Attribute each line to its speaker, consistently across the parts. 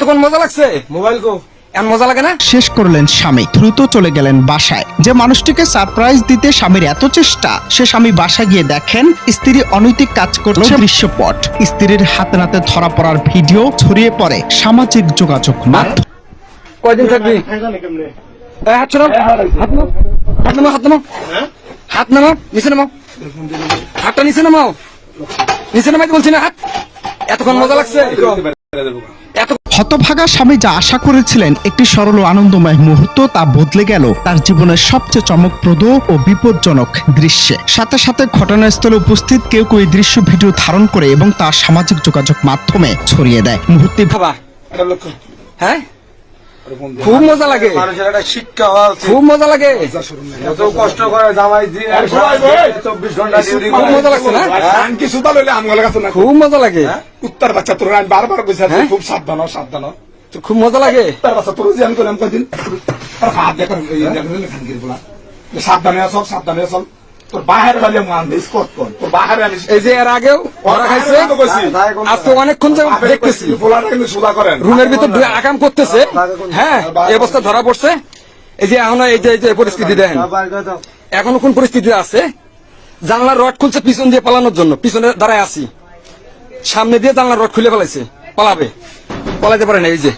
Speaker 1: এতক্ষণ মজা লাগছে?
Speaker 2: মোবাইল কো
Speaker 1: মজা লাগে না?
Speaker 3: শেষ করলেন স্বামী দ্রুত চলে গেলেন বাসায়। যে মানুষটিকে সারপ্রাইজ দিতে স্বামীর এত চেষ্টা সে স্বামী বাসা গিয়ে দেখেন স্ত্রী অনৈতিক কাজ করছে। দৃশ্যপট। স্ত্রীর হাতে নাতে ধরা পড়ার ভিডিও ছড়িয়ে পড়ে। সামাজিক যোগাযোগ মাধ্যম
Speaker 1: কয়দিন থাকবি? হাত ছড়াও হাত নামাও হাত নামাও হাত নামাও হাত নামাও নিচে নামাও। হাতটা নিচে নামাও। নিচে নামাইতে বলছি না হাত। এতক্ষণ মজা লাগছে।
Speaker 3: হতভাগা স্বামী যা আশা করেছিলেন একটি সরল ও আনন্দময় মুহূর্ত তা বদলে গেল তার জীবনের সবচেয়ে চমকপ্রদ ও বিপজ্জনক দৃশ্যে। সাথে সাথে ঘটনাস্থলে উপস্থিত কেউ কেউ এই দৃশ্য ভিডিও ধারণ করে এবং তা সামাজিক যোগাযোগ মাধ্যমে ছড়িয়ে দেয়। মুহূর্তে
Speaker 1: হ্যাঁ? খুব মজা লাগে।
Speaker 2: মানুষের একটা শিক্ষা হওয়া
Speaker 1: খুব মজা লাগে।
Speaker 2: এত কষ্ট করে জামাই চব্বিশ ঘণ্টা
Speaker 1: খুব মজা লাগছে না?
Speaker 4: আনকি সুতা লইলে আমগুলো কাছে না?
Speaker 1: খুব মজা লাগে।
Speaker 4: উত্তর বাচ্চা তোর আমি বারবার কইছি
Speaker 1: হ্যাঁ?
Speaker 4: খুব সাবধান সাবধান।
Speaker 1: খুব মজা লাগে।
Speaker 4: উত্তর বাচ্চা তোর জিয়ান করলাম কদিন আর হাত দেখো সাবধানে আসল সাবধানে আসল তোর বাহির বাজে মান দিস কর তোর বাহিরে আমি
Speaker 1: এই যে এর আগেও ওরা খাইছে। আজকে অনেকক্ষণ দেখতেছি।
Speaker 4: পোলাটা করেন।
Speaker 1: রুমের ভিতর আকাম করতেছে। হ্যাঁ এই অবস্থা ধরা পড়ছে। এই যে এখন এই যে এই যে পরিস্থিতি দেখেন এখনও কোন পরিস্থিতি আছে? জানলার রড খুলছে পিছন দিয়ে পালানোর জন্য। পিছনে দাঁড়ায় আছি। সামনে দিয়ে জানলার রড খুলে ফেলাইছে। পালাবে। পালাইতে পারে না এই যে।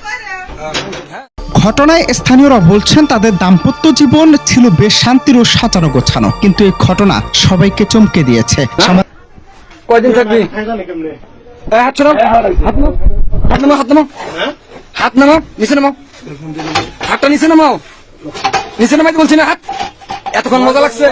Speaker 3: ঘটনায় স্থানীয়রা বলছেন তাদের দাম্পত্য জীবন ছিল বেশ শান্তির ও সাজানো গোছানো। কিন্তু এই ঘটনা সবাইকে চমকে দিয়েছে।
Speaker 1: কয়দিন থাকবি? হাত ছড়াও হাত নামাও হাত নামাও হাত নামাও। হাত নামাও নিচে নামাও। হাতটা নিচে নামাও। নিচে নামাইতে বলছি না হাত। এতক্ষণ মজা লাগছে।